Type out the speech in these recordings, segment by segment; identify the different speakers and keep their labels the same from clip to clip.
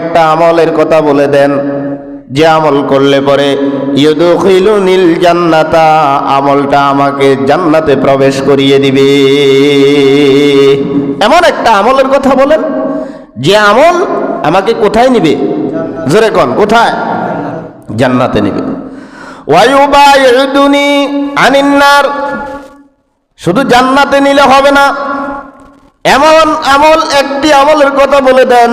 Speaker 1: একটা আমলের কথা বলে দেন। যে আমল করলে পরে নীল জান্নাতা আমলটা আমাকে জান্নাতে প্রবেশ করিয়ে দিবে। এমন একটা আমলের কথা বলেন, যে আমল আমাকে কোথায় নিবে? জোরে কন, কোথায়? জান্নাতে নিবে। আনিন্নার শুধু জান্নাতে নিলে হবে না, এমন আমল একটি আমলের কথা বলে দেন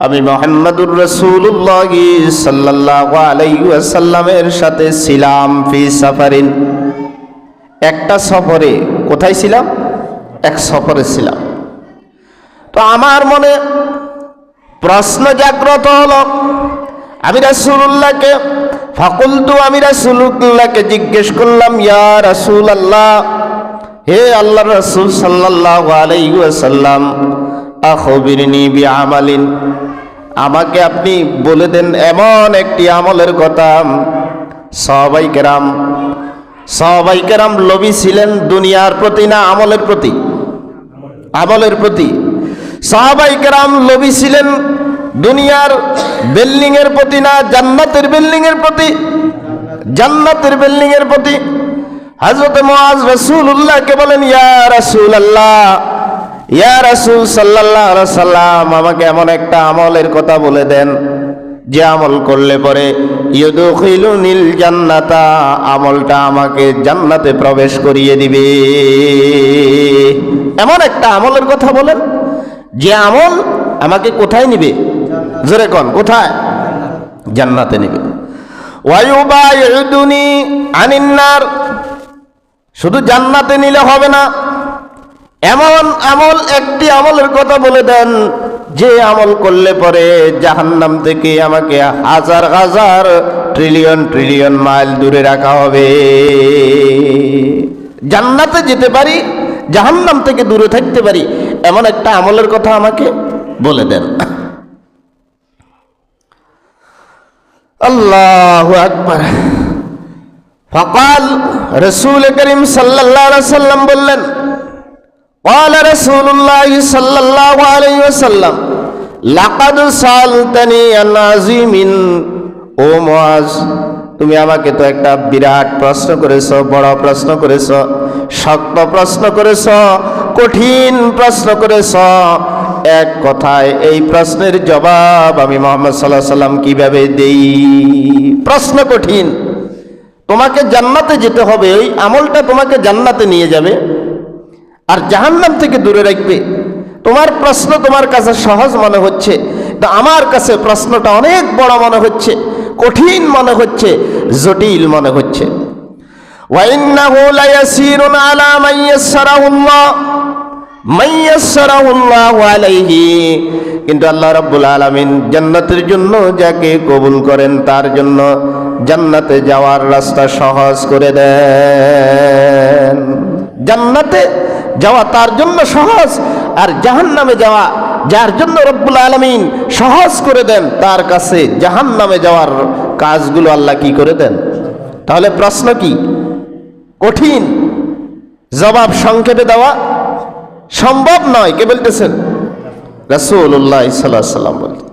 Speaker 1: আমি মোহাম্মদুর রসুল্লাহ সাল্লাল্লাহু আলাইহি ওয়াসাল্লামের সাথে ছিলাম ফি সাফারিন। একটা সফরে কোথায় ছিলাম? এক সফরে ছিলাম। তো আমার মনে প্রশ্ন জাগ্রত হলো, আমি রাসূলুল্লাহকে, ফাকুলতু আমি রাসূলুল্লাহকে জিজ্ঞেস করলাম, ইয়া রাসূল আল্লাহ হে আল্লাহ রাসূল সাল্লাল্লাহু আলাইহি বিআমালিন। আমাকে আপনি বলে দেন এমন একটি আমলের কথা। সবাই কেরাম সবাই কেরাম লবি ছিলেন দুনিয়ার প্রতি না আমলের প্রতি? আমলের প্রতি। সাহাবাই কেরাম লবি ছিলেন দুনিয়ার বিল্ডিং এর প্রতি না জান্নাতের বিল্ডিং এর প্রতি? জান্নাতের বিল্ডিং এর প্রতি। হযরত মুআজ রাসূলুল্লাহকে বলেন, ইয়া রাসূলুল্লাহ ইয়া রাসূল আলাইহি সাল্লাম আমাকে এমন একটা আমলের কথা বলে দেন, যে আমল করলে পরে ইউদখিলুনিল জান্নাতা, আমলটা আমাকে জান্নাতে প্রবেশ করিয়ে দিবে। এমন একটা আমলের কথা বলেন, যে আমল আমাকে কোথায় নিবে? জোরে কন, কোথায়? জান্নাতে নিবে। ওয়ায়ুবায়ুদুনি আনিন্নার, শুধু জান্নাতে নিলে হবে না এমন আমল, একটি আমলের কথা বলে দেন, যে আমল করলে পরে জাহান্নাম থেকে আমাকে হাজার হাজার ট্রিলিয়ন ট্রিলিয়ন মাইল দূরে রাখা হবে। জান্নাতে যেতে পারি, জাহান্নাম থেকে দূরে থাকতে পারি, এমন একটা আমলের কথা আমাকে বলে দেন। আল্লাহ আকবার। ফকাল রসুল করিম সাল্লাল্লাহু সাল্লাম বললেন قال رسول الله صلى الله عليه وسلم لقد سألتني عن عظيم ও মুআজ তুমি আমাকে তো একটা বিরাট প্রশ্ন করেছো বড় প্রশ্ন করেছো শক্ত প্রশ্ন করেছো কঠিন প্রশ্ন করেছো এক কথায় এই প্রশ্নের জবাব আমি মোহাম্মদ সাল্লাহ সাল্লাম কিভাবে দেই প্রশ্ন কঠিন তোমাকে জান্নাতে যেতে হবে এই আমলটা তোমাকে জান্নাতে নিয়ে যাবে আর জাহান্নাম থেকে দূরে রাখবে। তোমার প্রশ্ন তোমার কাছে সহজ মনে হচ্ছে তো আমার কাছে প্রশ্নটা অনেক বড় মনে হচ্ছে, কঠিন মনে হচ্ছে, জটিল মনে হচ্ছে। কিন্তু আল্লাহ রব্বুল আলমিন জান্নাতের জন্য যাকে কবুল করেন, তার জন্য জান্নাতে যাওয়ার রাস্তা সহজ করে দেন। জান্নাতে যাওয়া তার জন্য সহজ, আর জাহান্নামে যাওয়া যার জন্য রব্বুল আলমিন সহজ করে দেন, তার কাছে জাহান্নামে যাওয়ার কাজগুলো আল্লাহ কি করে দেন? তাহলে প্রশ্ন কি? কঠিন জবাব সংক্ষেপে দেওয়া সম্ভব নয়, কে বলতেছেন? রাসূলুল্লাহ সাল্লাল্লাহু আলাইহি সাল্লাম বলতেন